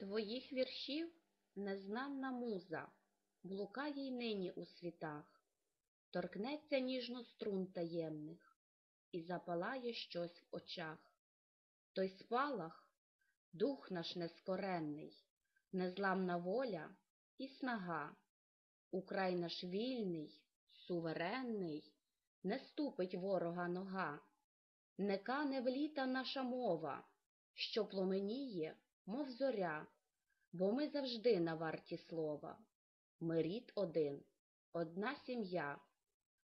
Твоїх віршів незнанна муза блукає й нині у світах, торкнеться ніжно струн таємних і запалає щось в очах. Той спалах — дух наш нескоренний, незламна воля і снага. Украй наш вільний, суверенний, не ступить ворога нога, не кане в літа наша мова, що пломеніє, мов зоря, бо ми завжди на варті слова. Ми рід один, одна сім'я,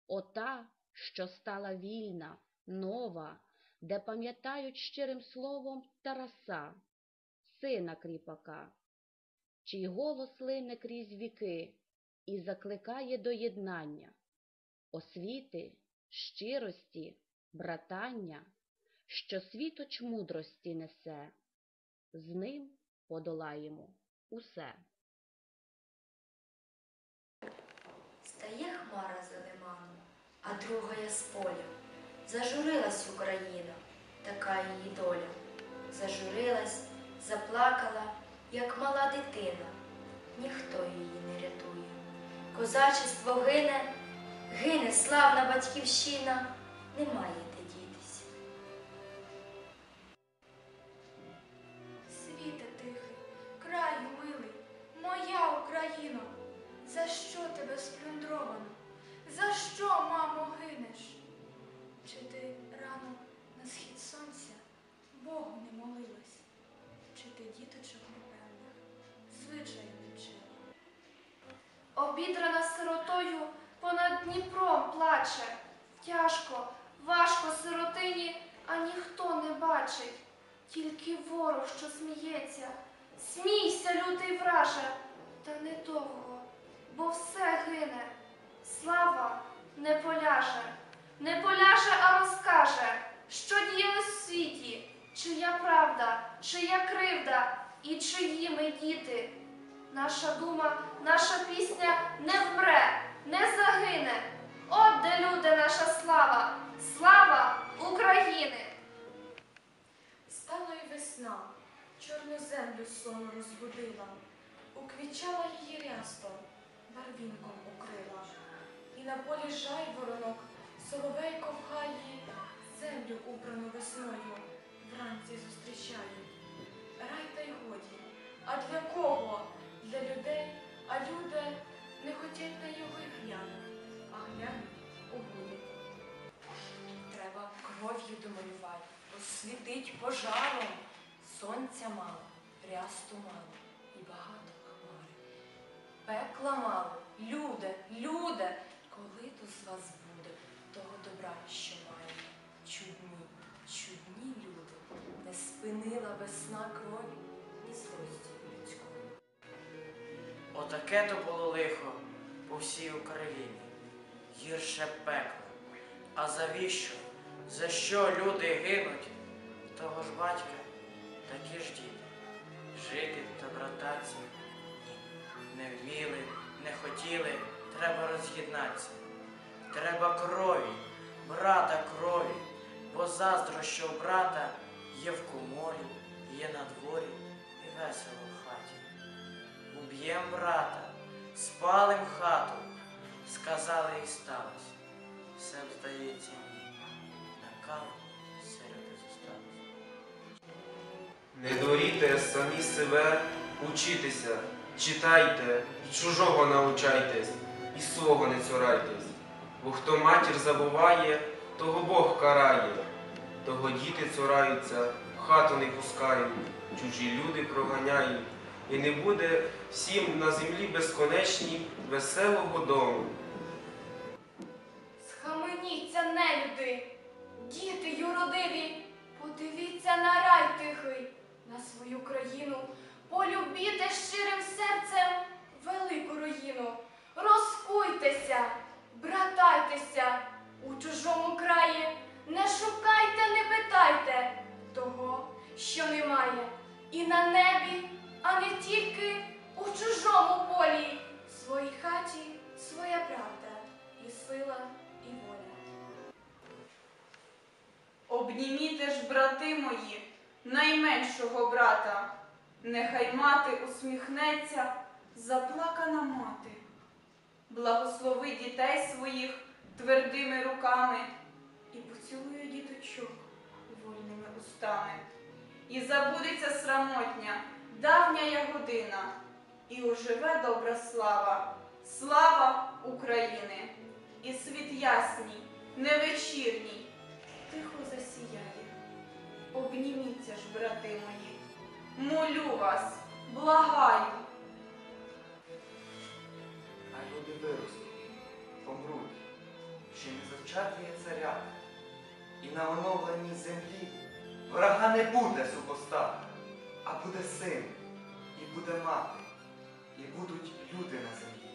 ота, що стала вільна, нова, де пам'ятають щирим словом Тараса, сина кріпака, чий голос лине крізь віки і закликає до єднання, освіти, щирості, братання, що світоч мудрості несе, з ним подолаємо усе. Стає хмара за лиманом, а другая з поля. Зажурилась Україна, така її доля. Зажурилась, заплакала, як мала дитина. Ніхто її не рятує. Козачество гине, гине славна батьківщина, немає сплюндровано? За що, мамо, гинеш? Чи ти рано на схід сонця Богу не молилась? Чи ти діточок непевних звичаю не вчила? Обідрана сиротою понад Дніпром плаче. Тяжко, важко сиротині, а ніхто не бачить. Тільки ворог, що сміється. Смійся, лютий враже, та недовго, бо все гине. Слава не поляже, не поляже, а розкаже, що діялось в світі, чия правда, чия кривда і чиї ми діти. Наша дума, наша пісня не вмре, не загине. От де люди наша слава, слава України! Стала й весна, чорну землю сон розбудила, уквічала її рястом, барвінком укрила, і на полі жайворонок соловейко в хаї землю убрану весною вранці зустрічає. Рай та й годі, а для кого? Для людей, а люди не хотять на його глянуть, а глянуть у будуть. Треба кров'ю домалювати, освітить пожаром. Сонця мало, рясту мало і багато. Пекла мало, люде, люде, коли то з вас буде того добра, що має. Чудні, чудні люди, не спинила весна крові і злості людської. Отаке то було лихо по всій Україні, гірше пекло. А завіщо? За що люди гинуть? Того ж батька, такі ж діти. Жити та брататися. Не вміли, не хотіли, треба роз'єднатися. Треба крові, брата крові, бо заздро, що брата є в коморі, є на дворі і весело в хаті. Уб'єм брата, спалим хату, сказали і сталося. Все б, здається, ні. На каву сироти зосталось. Не доріте самі себе учитися, читайте, і чужого научайтесь, і свого не цурайтесь. Бо хто матір забуває, того Бог карає, того діти цураються, в хату не пускають, чужі люди проганяють, і не буде всім на землі безконечній веселого дому. Схаменіться, нелюди, діти юродиві, подивіться на рай тихий, на свою країну, полюбіте щирим серцем велику руїну. Розкуйтеся, братайтеся у чужому краї, не шукайте, не питайте того, що немає, і на небі, а не тільки у чужому полі, в своїй хаті своя правда і сила, і воля. Обніміте ж, брати мої, найменшого брата, Нехай мати усміхнеться, заплакана мати. Благослови дітей своїх твердими руками і поцілує діточок вольними устами. І забудеться срамотня, давня я година, і оживе добра слава, слава України, і світ ясній, невечірній, тихо засіяє. Обніміться ж, брати мої, молю вас, благаю. А люди виростуть, помруть, ще не зачатує царя. І на оновленій землі врага не буде супостата, а буде син, і буде мати, і будуть люди на землі.